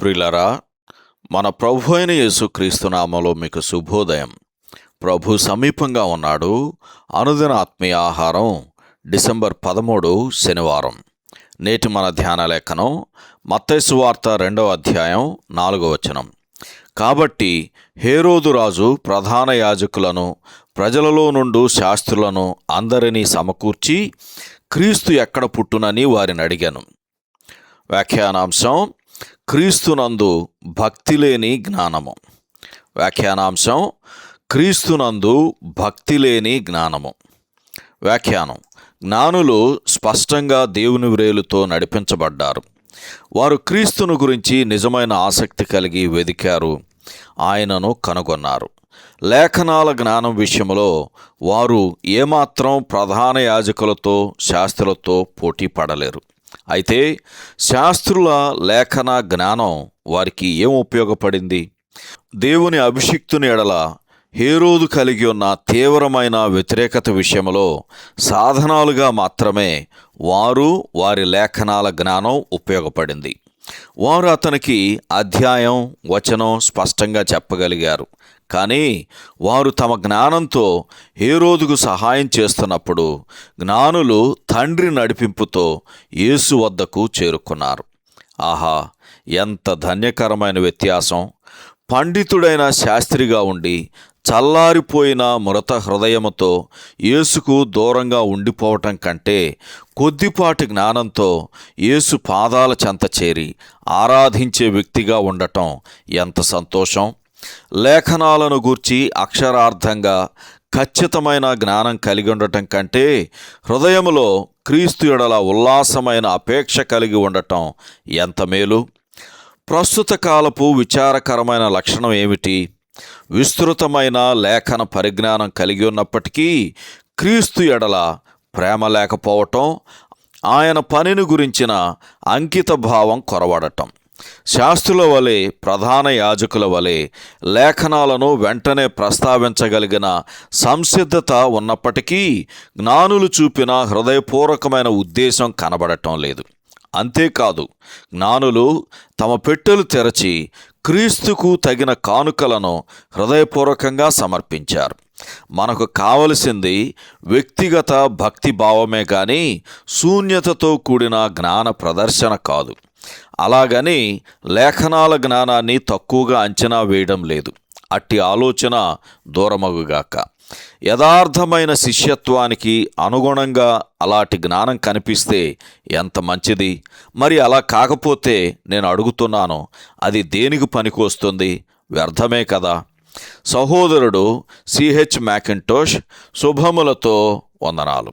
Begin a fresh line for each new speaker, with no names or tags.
ప్రిలరా మన ప్రభు అయిన యేసుక్రీస్తు నామలో మీకు శుభోదయం. ప్రభు సమీపంగా ఉన్నాడు. అనుదిన ఆత్మీయ ఆహారం డిసెంబర్ పదమూడు శనివారం. నేటి మన ధ్యాన లేఖనం మత్తైసు వార్త రెండవ అధ్యాయం నాలుగవ వచనం. కాబట్టి హేరోదు రాజు ప్రధాన యాజకులను ప్రజలలో నుండు శాస్త్రులను అందరినీ సమకూర్చి క్రీస్తు ఎక్కడ పుట్టునని వారిని అడిగాను. వ్యాఖ్యానాంశం క్రీస్తునందు భక్తి లేని జ్ఞానము. వ్యాఖ్యానాంశం క్రీస్తునందు భక్తి లేని జ్ఞానము. వ్యాఖ్యానం జ్ఞానులు స్పష్టంగా దేవుని వ్రేలుతో నడిపించబడ్డారు. వారు క్రీస్తును గురించి నిజమైన ఆసక్తి కలిగి వెదికారు. ఆయనను కనుగొన్నారు. లేఖనాల జ్ఞానం విషయంలో వారు ఏమాత్రం ప్రధాన యాజకులతో శాస్త్రులతో పోటీ పడలేరు. అయితే శాస్త్రుల లేఖన జ్ఞానం వారికి ఏం ఉపయోగపడింది? దేవుని అభిషిక్తుని ఎడల హేరోదు కలిగి ఉన్న తీవ్రమైన వ్యతిరేకత విషయంలో సాధనాలుగా మాత్రమే వారు వారి లేఖనాల జ్ఞానం ఉపయోగపడింది. వారు అతనికి అధ్యాయం వచనం స్పష్టంగా చెప్పగలిగారు. కానీ వారు తమ జ్ఞానంతో హేరోదుకు సహాయం చేస్తున్నప్పుడు జ్ఞానులు తండ్రి నడిపింపుతో యేసు వద్దకు చేరుకున్నారు. ఆహా ఎంత ధన్యకరమైన వ్యత్యాసం! పండితుడైన శాస్త్రిగా ఉండి చల్లారిపోయిన మృత హృదయముతో యేసుకు దూరంగా ఉండిపోవటం కంటే కొద్దిపాటి జ్ఞానంతో యేసు పాదాల చెంత చేరి ఆరాధించే వ్యక్తిగా ఉండటం ఎంత సంతోషం! లేఖనాలను గూర్చి అక్షరార్థంగా ఖచ్చితమైన జ్ఞానం కలిగి ఉండటం కంటే హృదయములో క్రీస్తు ఎడల ఉల్లాసమైన అపేక్ష కలిగి ఉండటం ఎంత మేలు? ప్రస్తుత కాలపు విచారకరమైన లక్షణం ఏమిటి? విస్తృతమైన లేఖన పరిజ్ఞానం కలిగి ఉన్నప్పటికీ క్రీస్తు ఎడల ప్రేమ లేకపోవటం ఆయన పనిని గురించిన అంకిత భావం కొరవడటం. శాస్త్రుల వలె ప్రధాన యాజకుల వలె లేఖనాలను వెంటనే ప్రస్తావించగలిగిన సంసిద్ధత ఉన్నప్పటికీ జ్ఞానులు చూపిన హృదయపూర్వకమైన ఉద్దేశం కనబడటం లేదు. అంతేకాదు జ్ఞానులు తమ పెట్టెలు తెరచి క్రీస్తుకు తగిన కానుకలను హృదయపూర్వకంగా సమర్పించారు. మనకు కావలసింది వ్యక్తిగత భక్తి భావమే కానీ శూన్యతతో కూడిన జ్ఞాన ప్రదర్శన కాదు. అలాగని లేఖనాల జ్ఞానాన్ని తక్కువగా అంచనా వేయడం లేదు. అట్టి ఆలోచన దూరమగుగాక. యథార్థమైన శిష్యత్వానికి అనుగుణంగా అలాంటి జ్ఞానం కనిపిస్తే ఎంత మంచిది? మరి అలా కాకపోతే నేను అడుగుతున్నాను అది దేనికి పనికొస్తుంది? వ్యర్థమే కదా. సహోదరుడు సిహెచ్ మ్యాకింటోష్ శుభములతో వందనాలు.